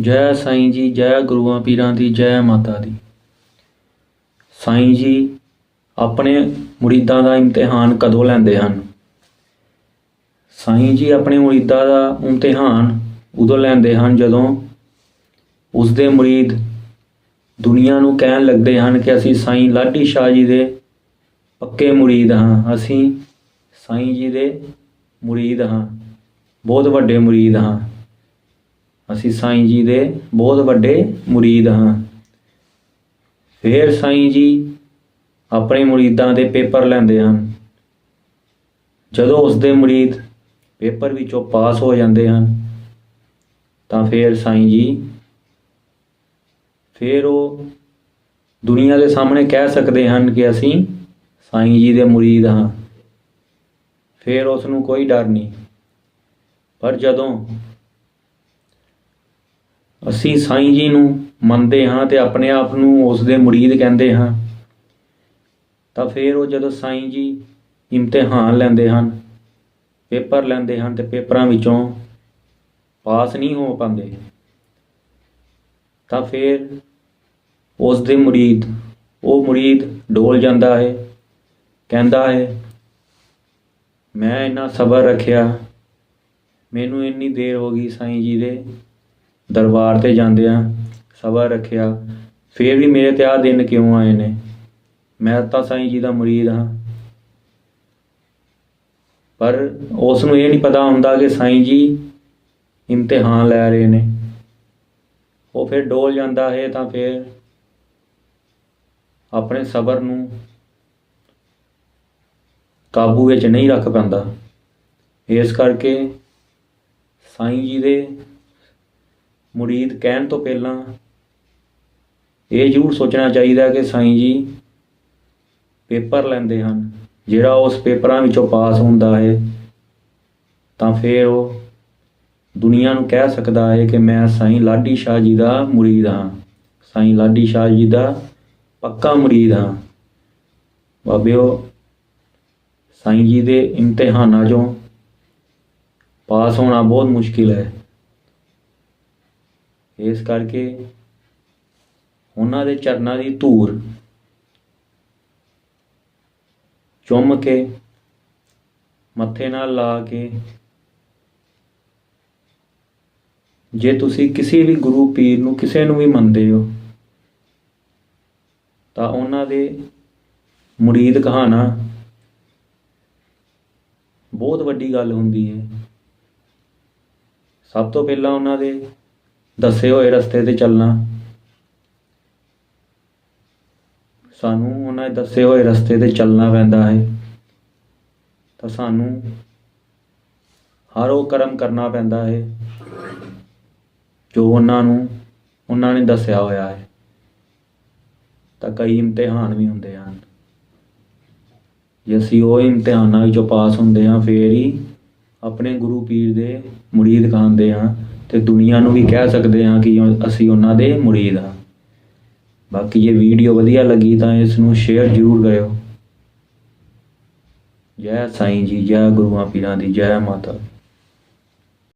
ਜੈ ਸਾਈਂ ਜੀ, ਜੈ ਗੁਰੂਆਂ ਪੀਰਾਂ ਦੀ, ਜੈ ਮਾਤਾ ਦੀ। ਸਾਈਂ ਜੀ ਆਪਣੇ ਮੁਰੀਦਾਂ ਦਾ ਇਮਤਿਹਾਨ ਕਦੋਂ ਲੈਂਦੇ ਹਨ? ਸਾਈਂ ਜੀ ਆਪਣੇ ਮੁਰੀਦਾਂ ਦਾ ਇਮਤਿਹਾਨ ਉਦੋਂ ਲੈਂਦੇ ਹਨ ਜਦੋਂ ਉਸ ਦੇ ਮੁਰੀਦ ਦੁਨੀਆ ਨੂੰ ਕਹਿਣ ਲੱਗਦੇ ਹਨ ਕਿ ਅਸੀਂ ਸਾਈਂ ਲਾਡੀ ਸ਼ਾਹ ਜੀ ਦੇ ਪੱਕੇ ਮੁਰੀਦ ਹਾਂ। ਅਸੀਂ ਸਾਈਂ ਜੀ ਦੇ ਮੁਰੀਦ ਹਾਂ, ਬਹੁਤ ਵੱਡੇ ਮੁਰੀਦ ਹਾਂ। ਅਸੀਂ ਸਾਈਂ ਜੀ ਦੇ ਬਹੁਤ ਵੱਡੇ ਮੁਰੀਦ ਹਾਂ। ਫਿਰ ਸਾਈਂ ਜੀ ਆਪਣੇ ਮੁਰੀਦਾਂ ਦੇ ਪੇਪਰ ਲੈਂਦੇ ਹਨ। ਜਦੋਂ ਉਸ ਦੇ ਮੁਰੀਦ ਪੇਪਰ ਵਿੱਚੋਂ ਪਾਸ ਹੋ ਜਾਂਦੇ ਹਨ, ਤਾਂ ਫਿਰ ਸਾਈਂ ਜੀ ਫਿਰ ਉਹ ਦੁਨੀਆ ਦੇ ਸਾਹਮਣੇ ਕਹਿ ਸਕਦੇ ਹਨ ਕਿ ਅਸੀਂ ਸਾਈਂ ਜੀ ਦੇ ਮੁਰੀਦ ਹਾਂ। ਫਿਰ ਉਸ ਨੂੰ ਕੋਈ ਡਰ ਨਹੀਂ। ਪਰ ਜਦੋਂ ਅਸੀਂ ਸਾਈਂ ਜੀ ਨੂੰ ਮੰਨਦੇ ਹਾਂ ਤੇ ਆਪਣੇ ਆਪ ਨੂੰ ਉਸ ਦੇ ਮੁਰੀਦ ਕਹਿੰਦੇ ਹਾਂ। ਤਾਂ ਫਿਰ ਉਹ ਜਦੋਂ ਸਾਈਂ ਜੀ ਇਮਤਿਹਾਨ ਲੈਂਦੇ ਹਨ, ਪੇਪਰ ਲੈਂਦੇ ਹਨ ਤੇ ਪੇਪਰਾਂ ਵਿੱਚੋਂ ਪਾਸ ਨਹੀਂ ਹੋ ਪਾਉਂਦੇ, ਤਾਂ ਫਿਰ ਉਸ ਦੇ ਮੁਰੀਦ, ਉਹ ਮੁਰੀਦ ਡੋਲ ਜਾਂਦਾ ਹੈ, ਕਹਿੰਦਾ ਹੈ, ਮੈਂ ਇੰਨਾ ਸਬਰ ਰੱਖਿਆ, ਮੈਨੂੰ ਇੰਨੀ ਦੇਰ ਹੋ ਗਈ ਸਾਈਂ ਜੀ ਦੇ ਦਰਬਾਰ ਤੇ ਜਾਂਦਿਆਂ ਸਬਰ ਰੱਖਿਆ। ਫਿਰ ਵੀ ਮੇਰੇ ਤੇ ਆ ਦਿਨ ਕਿਉਂ ਆਏ ਨੇ? ਮੈਂ ਤਾਂ ਸਾਈਂ ਜੀ ਦਾ ਮੁਰੀਦ ਹਾਂ। ਪਰ ਉਸ ਨੂੰ ਇਹ ਨਹੀਂ ਪਤਾ ਹੁੰਦਾ ਕਿ ਸਾਈਂ ਜੀ ਇਮਤਿਹਾਨ ਲੈ ਰਹੇ ਨੇ। ਉਹ ਫਿਰ ਡੋਲ ਜਾਂਦਾ ਹੈ ਤਾਂ ਫਿਰ ਆਪਣੇ ਸਬਰ ਨੂੰ ਕਾਬੂ ਵਿੱਚ ਨਹੀਂ ਰੱਖ ਪਾਉਂਦਾ ਇਸ ਕਰਕੇ ਸਾਈਂ ਜੀ ਦੇ ਮੁਰੀਦ ਕਹਿਣ ਤੋਂ ਪਹਿਲਾਂ ਇਹ ਜ਼ਰੂਰ ਸੋਚਣਾ ਚਾਹੀਦਾ ਕਿ ਸਾਈਂ ਜੀ ਪੇਪਰ ਲੈਂਦੇ ਹਨ। ਜਿਹੜਾ ਉਸ ਪੇਪਰਾਂ ਵਿੱਚੋਂ ਪਾਸ ਹੁੰਦਾ ਹੈ, ਤਾਂ ਫਿਰ ਉਹ ਦੁਨੀਆ ਨੂੰ ਕਹਿ ਸਕਦਾ ਹੈ ਕਿ ਮੈਂ ਸਾਈਂ ਲਾਡੀ ਸ਼ਾਹ ਜੀ ਦਾ ਮੁਰੀਦ ਹਾਂ। ਸਾਈਂ ਲਾਡੀ ਸ਼ਾਹ ਜੀ ਦਾ ਪੱਕਾ ਮੁਰੀਦ ਹਾਂ। ਬਾਬਿਓ, ਸਾਈਂ ਜੀ ਦੇ ਇਮਤਿਹਾਨਾਂ 'ਚੋਂ ਪਾਸ ਹੋਣਾ ਬਹੁਤ ਮੁਸ਼ਕਿਲ ਹੈ। ਇਸ ਕਰਕੇ ਉਹਨਾਂ ਦੇ ਚਰਨਾਂ ਦੀ ਧੂੜ ਚੁੰਮ ਕੇ, ਮੱਥੇ ਨਾਲ ਲਾ ਕੇ, ਜੇ ਤੁਸੀਂ ਕਿਸੇ ਵੀ ਗੁਰੂ ਪੀਰ ਨੂੰ ਕਿਸੇ ਨੂੰ ਵੀ ਮੰਨਦੇ ਹੋ, ਤਾਂ ਉਹਨਾਂ ਦੇ ਮੁਰੀਦ ਕਹਾਣਾ ਬਹੁਤ ਵੱਡੀ ਗੱਲ ਹੁੰਦੀ ਹੈ। ਸਭ ਤੋਂ ਪਹਿਲਾਂ ਉਹਨਾਂ ਦੇ ਦੱਸੇ ਹੋਏ ਰਸਤੇ ਤੇ ਚੱਲਣਾ। ਸਾਨੂੰ ਉਹਨਾਂ ਦੇ ਦੱਸੇ ਹੋਏ ਰਸਤੇ ਤੇ ਚੱਲਣਾ ਪੈਂਦਾ ਹੈ। ਤਾਂ ਸਾਨੂੰ ਹਰ ਉਹ ਕਰਮ ਕਰਨਾ ਪੈਂਦਾ ਹੈ, ਜੋ ਉਹਨਾਂ ਨੂੰ, ਉਹਨਾਂ ਨੇ ਦੱਸਿਆ ਹੋਇਆ ਹੈ। ਤਾਂ ਕਈ ਇਮਤਿਹਾਨ ਵੀ ਹੁੰਦੇ ਹਨ। ਜੇ ਅਸੀਂ ਉਹ ਇਮਤਿਹਾਨਾਂ ਵਿੱਚੋਂ ਪਾਸ ਹੁੰਦੇ ਹਾਂ, ਫੇਰ ਹੀ ਆਪਣੇ ਗੁਰੂ ਪੀਰ ਦੇ ਮੁਰੀਦ ਕਹਾਂਦੇ ਹਾਂ। ਤੇ ਦੁਨੀਆ ਨੂੰ ਵੀ ਕਹਿ ਸਕਦੇ ਹਾਂ ਕਿ ਅਸੀਂ ਉਹਨਾਂ ਦੇ ਮੁਰੀਦ ਹਾਂ। ਬਾਕੀ ਜੇ ਵੀਡੀਓ ਵਧੀਆ ਲੱਗੀ ਤਾਂ ਇਸ ਨੂੰ ਸ਼ੇਅਰ ਜ਼ਰੂਰ ਕਰਿਓ। ਜੈ ਸਾਈਂ ਜੀ, ਜੈ ਗੁਰੂਆਂ ਪੀਰਾਂ ਦੀ ਜੈ ਮਾਤਾ